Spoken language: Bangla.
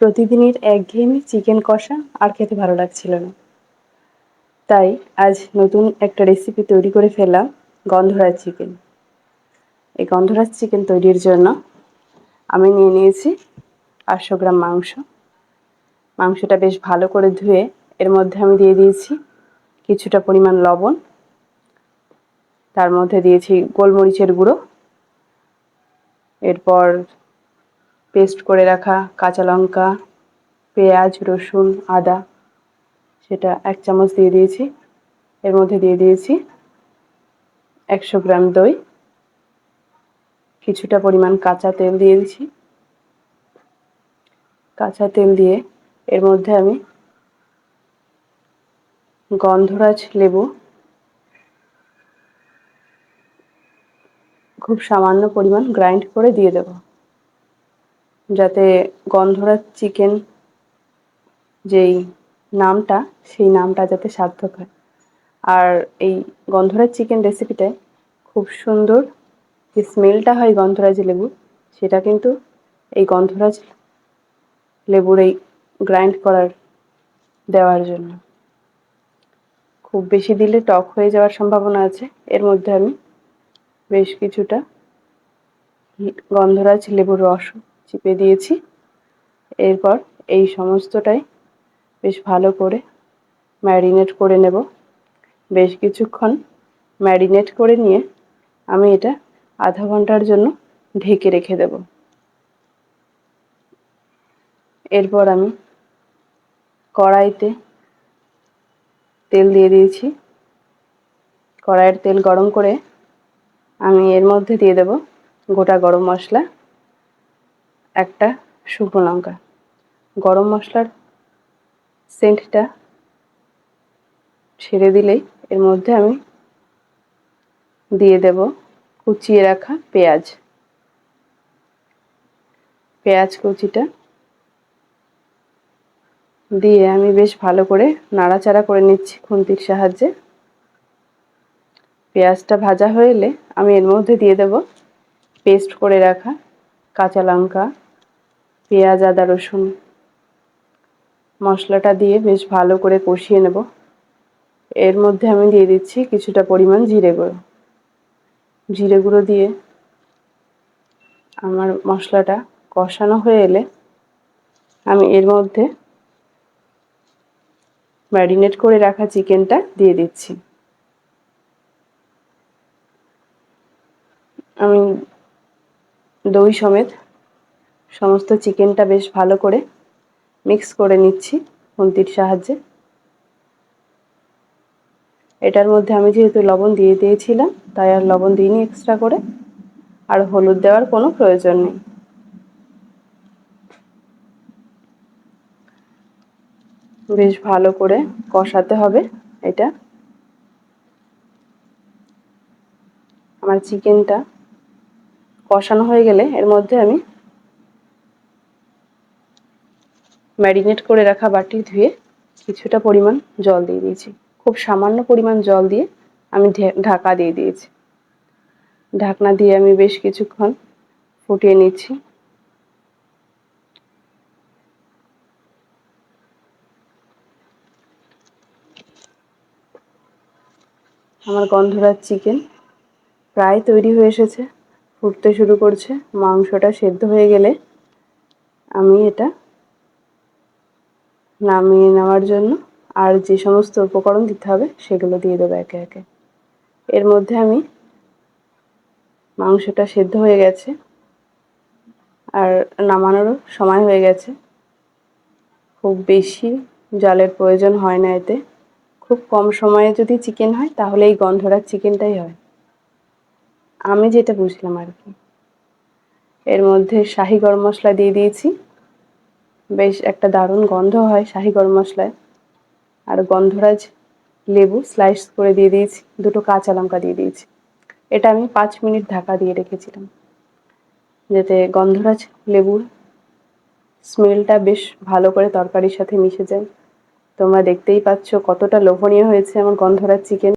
প্রতিদিনের একঘেয়েমি চিকেন কষা আর খেতে ভালো লাগছিল না। তাই আজ নতুন একটা রেসিপি তৈরি করে ফেললাম, গন্ধরাজ চিকেন। এই গন্ধরাজ চিকেন তৈরির জন্য আমি নিয়ে নিয়েছি আটশো গ্রাম মাংস। মাংসটা বেশ ভালো করে ধুয়ে এর মধ্যে আমি দিয়ে দিয়েছি কিছুটা পরিমাণ লবণ। তার মধ্যে দিয়েছি গোলমরিচের গুঁড়ো। এরপর পেস্ট করে রাখা কাঁচা লঙ্কা, পেঁয়াজ, রসুন, আদা, সেটা এক চামচ দিয়ে দিয়েছি। এর মধ্যে দিয়ে দিয়েছি একশো গ্রাম দই, কিছুটা পরিমাণ কাঁচা তেল দিয়ে দিয়েছি। কাঁচা তেল দিয়ে এর মধ্যে আমি গন্ধরাজ লেবু, খুব সামান্য পরিমাণ গ্রাইন্ড করে দিয়ে দেব। যাতে গন্ধরাজ চিকেন যেই নামটা, সেই নামটা যাতে সার্থক হয়। আর এই গন্ধরাজ চিকেন রেসিপিটায় খুব সুন্দর যে স্মেলটা হয় গন্ধরাজ লেবু, সেটা কিন্তু এই গন্ধরাজ লেবুর এই গ্রাইন্ড করার দেওয়ার জন্য। খুব বেশি দিলে টক হয়ে যাওয়ার সম্ভাবনা আছে। এর মধ্যে আমি বেশ কিছুটা গন্ধরাজ লেবুর রস চিপে দিয়েছি। এরপর এই সমস্তটাই বেশ ভালো করে ম্যারিনেট করে নেব। বেশ কিছুক্ষণ ম্যারিনেট করে নিয়ে আমি এটা আধা ঘণ্টার জন্য ঢেকে রেখে দেব। এরপর আমি কড়াইতে তেল দিয়ে দিয়েছি। কড়াইয়ের তেল গরম করে আমি এর মধ্যে দিয়ে দেব গোটা গরম মশলা। একটা শুকনো লঙ্কা। গরম মশলার সেন্টটা ছেড়ে দিলেই এর মধ্যে আমি দিয়ে দেব কুচিয়ে রাখা পেঁয়াজ। পেঁয়াজ কুচিটা দিয়ে আমি বেশ ভালো করে নাড়াচাড়া করে নিচ্ছি খুন্তির সাহায্যে। পেঁয়াজটা ভাজা হয়ে এলে আমি এর মধ্যে দিয়ে দেব পেস্ট করে রাখা কাঁচা লঙ্কা, পেঁয়াজ, আদা, রসুন মশলাটা দিয়ে বেশ ভালো করে কষিয়ে নেব। এর মধ্যে আমি দিয়ে দিচ্ছি কিছুটা পরিমাণ জিরে গুঁড়ো। জিরে গুঁড়ো দিয়ে আমার মশলাটা কষানো হয়ে এলে আমি এর মধ্যে ম্যারিনেট করে রাখা চিকেনটা দিয়ে দিচ্ছি। আমি দই সমেত। সমস্ত চিকেনটা বেশ ভালো করে মিক্স করে নিচ্ছি খুন্তির সাহায্যে। এটার মধ্যে আমি যেহেতু লবণ দিয়ে দিয়েছিলাম, তাই আর লবণ দিইনি এক্সট্রা করে। আর হলুদ দেওয়ার কোনো প্রয়োজন নেই। বেশ ভালো করে কষাতে হবে এটা। আমার চিকেনটা কষানো হয়ে গেলে এর মধ্যে আমি ম্যারিনেট করে রাখা বাটি ধুয়ে কিছুটা পরিমাণ জল দিয়ে দিয়েছি। খুব সামান্য পরিমাণ জল দিয়ে আমি ঢাকা দিয়ে দিয়েছি। ঢাকনা দিয়ে আমি বেশ কিছুক্ষণ ফুটিয়ে নিচ্ছি। আমার গন্ধরাজ চিকেন প্রায় তৈরি হয়ে এসেছে। ফুটতে শুরু করছে, মাংসটা সেদ্ধ হয়ে গেলে আমি এটা নামিয়ে নেওয়ার জন্য আর যে সমস্ত উপকরণ দিতে হবে সেগুলো দিয়ে দেবো একে একে। এর মধ্যে আমি মাংসটা সেদ্ধ হয়ে গেছে আর নামানোরও সময় হয়ে গেছে। খুব বেশি জলের প্রয়োজন হয় না এতে। খুব কম সময়ে যদি চিকেন হয়, তাহলে এই গন্ধরাজ চিকেনটাই হয়। আমি যেটা বুঝলাম আর কি। এর মধ্যে শাহি গরম মশলা দিয়ে দিয়েছি। বেশ একটা দারুণ গন্ধ হয় শাহি গরম মশলায়। আর গন্ধরাজ লেবু স্লাইস করে দিয়ে দিয়েছি, দুটো কাঁচা লঙ্কা দিয়ে দিয়েছি। এটা আমি পাঁচ মিনিট ঢাকা দিয়ে রেখেছিলাম। যাতে গন্ধরাজ লেবুর স্মেলটা বেশ ভালো করে তরকারির সাথে মিশে যায়। তোমরা দেখতেই পাচ্ছ কতটা লোভনীয় হয়েছে আমার গন্ধরাজ চিকেন